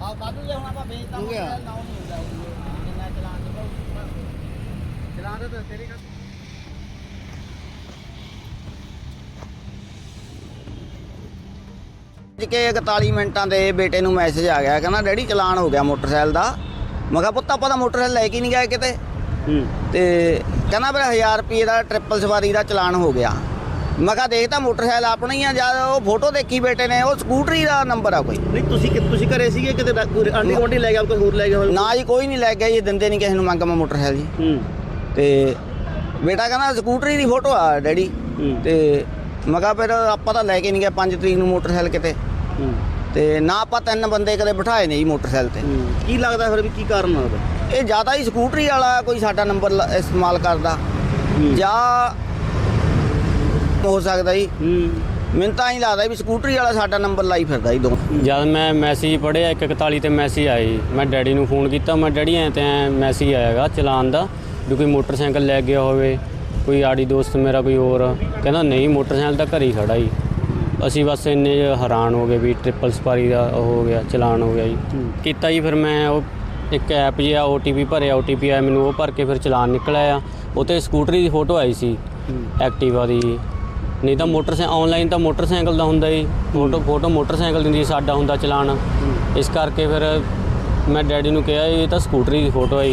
ਬਾਦੂ ਜੇ ਹੁਣ ਆਪਾਂ ਵੇਚਦਾ ਹੋ ਗਿਆ। ਨਾ ਉਹ ਨਹੀਂ ਹੁੰਦਾ ਇਹ ਜਿੰਨਾ ਚਲਾਨ ਦੇ ਚਲਾਨ ਦੇ ਤਾਂ ਤੇਰੀ ਗੱਲ ਕਿ 41 ਮਿੰਟਾਂ ਦੇ ਬੇਟੇ ਨੂੰ ਮੈਸੇਜ ਆ ਗਿਆ। ਕਹਿੰਦਾ ਡੈਡੀ ਚਲਾਨ ਹੋ ਗਿਆ ਮੋਟਰਸਾਈਕਲ ਦਾ। ਮੈਂ ਕਿਹਾ ਪੁੱਤ ਆਪਾਂ ਤਾਂ ਮੋਟਰਸਾਈਕਲ ਲੈ ਕੇ ਨਹੀਂ ਗਏ ਕਿਤੇ? ਤੇ ਕਹਿੰਦਾ ਮੇਰਾ 1000 ਰੁਪਏ ਦਾ ਟ੍ਰਿਪਲ ਸਵਾਰੀ ਦਾ ਚਲਾਨ ਹੋ ਗਿਆ। ਮੈਂ ਕਿਹਾ ਦੇਖ ਤਾਂ ਮੋਟਰਸਾਈਕਲ ਆਪਣਾ ਹੀ ਆ ਜਦ ਉਹ ਫੋਟੋ ਦੇਖੀ ਬੇਟੇ ਨੇ ਉਹ ਸਕੂਟਰੀ ਦਾ ਨੰਬਰ ਆ ਕੋਈ। ਨਹੀਂ ਤੁਸੀਂ ਕਿ ਤੁਸੀਂ ਘਰੇ ਸੀਗੇ ਕਿਤੇ ਦਾ- ਕੋਈ ਲੈ ਗਿਆ ਕੋਈ ਹੋਰ ਲੈ ਗਿਆ ਹੋਵੇ? ਨਾ ਜੀ ਕੋਈ ਨਹੀਂ ਲੈ ਗਿਆ ਜੀ ਦਿੰਦੇ ਨਹੀਂ ਕਿਸੇ ਨੂੰ ਮੰਗ ਮੈਂ ਮੋਟਰਸਾਈਕਲ ਜੀ। ਹੂੰ। ਤੇ ਬੇਟਾ ਕਹਿੰਦਾ ਸਕੂਟਰੀ ਦੀ ਫੋਟੋ ਆ ਡੈਡੀ। ਹੂੰ। ਤੇ ਮੈਂ ਕਿਹਾ ਫਿਰ ਆਪਾਂ ਤਾਂ ਲੈ ਕੇ ਨਹੀਂ ਗਏ 5 ਤਰੀਕ ਨੂੰ ਮੋਟਰਸਾਈਕਲ ਕਿਤੇ। ਹੂੰ। ਤੇ ਨਾ ਆਪਾਂ ਤਿੰਨ ਬੰਦੇ ਕਦੇ ਬਿਠਾਏ ਨੇ ਜੀ ਮੋਟਰਸਾਈਕਲ ਤੇ। ਹੂੰ। ਕੀ ਲੱਗਦਾ ਫਿਰ ਵੀ ਕੀ ਕਾਰਨ ਆ ਉਹਦਾ? ਇਹ ਜ਼ਿਆਦਾ ਹੀ ਸਕੂਟਰੀ ਵਾਲਾ ਕੋਈ ਸਾਡਾ ਨੰਬਰ ਇਸਤੇਮਾਲ ਕਰਦਾ। ਜਾਂ ਹੋ ਸਕਦਾ ਜੀ। ਮੈਨੂੰ ਤਾਂ ਹੀ ਲੱਗਦਾ ਵੀ ਸਕੂਟਰੀ ਵਾਲਾ ਸਾਡਾ ਨੰਬਰ ਲਾਈ ਫਿਰਦਾ ਜੀ ਦੋ ਜਦ ਮੈਂ ਮੈਸੇਜ ਪੜਿਆ 141 ਤੇ ਮੈਸੇਜ ਆਈ ਮੈਂ ਡੈਡੀ ਨੂੰ ਫੋਨ ਕੀਤਾ ਮੈਂ ਡੈਡੀ ਐ ਤੇ ਮੈਸੇਜ ਆਇਆਗਾ ਚਲਾਨ ਦਾ ਵੀ ਕੋਈ ਮੋਟਰਸਾਈਕਲ ਲੈ ਗਿਆ ਹੋਵੇ ਕੋਈ ਆੜੀ ਦੋਸਤ ਮੇਰਾ ਕੋਈ ਹੋਰ। ਕਹਿੰਦਾ ਨਹੀਂ ਮੋਟਰਸਾਈਕਲ ਤਾਂ ਘਰੇ ਹੀ ਖੜਾ ਜੀ। ਅਸੀਂ ਬਸ ਇੰਨੇ ਹੈਰਾਨ ਹੋ ਗਏ ਵੀ ਟ੍ਰਿਪਲ ਸਪਾਰੀ ਦਾ ਉਹ ਹੋ ਗਿਆ ਚਲਾਨ ਹੋ ਗਿਆ ਜੀ। ਕੀਤਾ ਜੀ ਫਿਰ ਮੈਂ ਉਹ ਇੱਕ ਐਪ ਜਿਹਾ OTP ਭਰਿਆ OTP ਆਇਆ ਮੈਨੂੰ ਉਹ ਭਰ ਕੇ ਫਿਰ ਚਲਾਨ ਨਿਕਲਿਆ ਆ ਉਹ 'ਤੇ ਸਕੂਟਰੀ ਦੀ ਫੋਟੋ ਆਈ ਸੀ ਐਕਟਿਵਾ ਦੀ। ਨਹੀਂ ਤਾਂ ਮੋਟਰਸਾਈਕਲ ਆਨਲਾਈਨ ਤਾਂ ਮੋਟਰਸਾਈਕਲ ਦਾ ਹੁੰਦਾ ਜੀ। ਫੋਟੋ ਫੋਟੋ ਮੋਟਰਸਾਈਕਲ ਦੀ ਹੁੰਦੀ ਸਾਡਾ ਹੁੰਦਾ ਚਲਾਨ। ਇਸ ਕਰਕੇ ਫਿਰ ਮੈਂ ਡੈਡੀ ਨੂੰ ਕਿਹਾ ਇਹ ਤਾਂ ਸਕੂਟਰੀ ਦੀ ਫੋਟੋ ਹੈ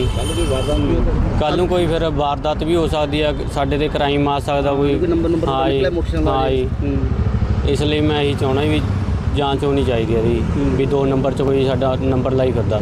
ਕੱਲ ਨੂੰ ਕੋਈ ਫਿਰ ਵਾਰਦਾਤ ਵੀ ਹੋ ਸਕਦੀ ਆ ਸਾਡੇ ਤੇ ਕ੍ਰਾਈਮ ਆ ਸਕਦਾ ਕੋਈ। ਹਾਂ ਜੀ, ਹਾਂ ਜੀ। ਹੂੰ। ਇਸ ਲਈ ਮੈਂ ਇਹੀ ਚਾਹਣਾ ਵੀ ਜਾਂਚ ਹੋਣੀ ਚਾਹੀਦੀ ਹੈ ਜੀ ਵੀ ਦੋ ਨੰਬਰ 'ਚ ਕੋਈ ਸਾਡਾ ਨੰਬਰ ਲਾਈ ਇਹਦਾ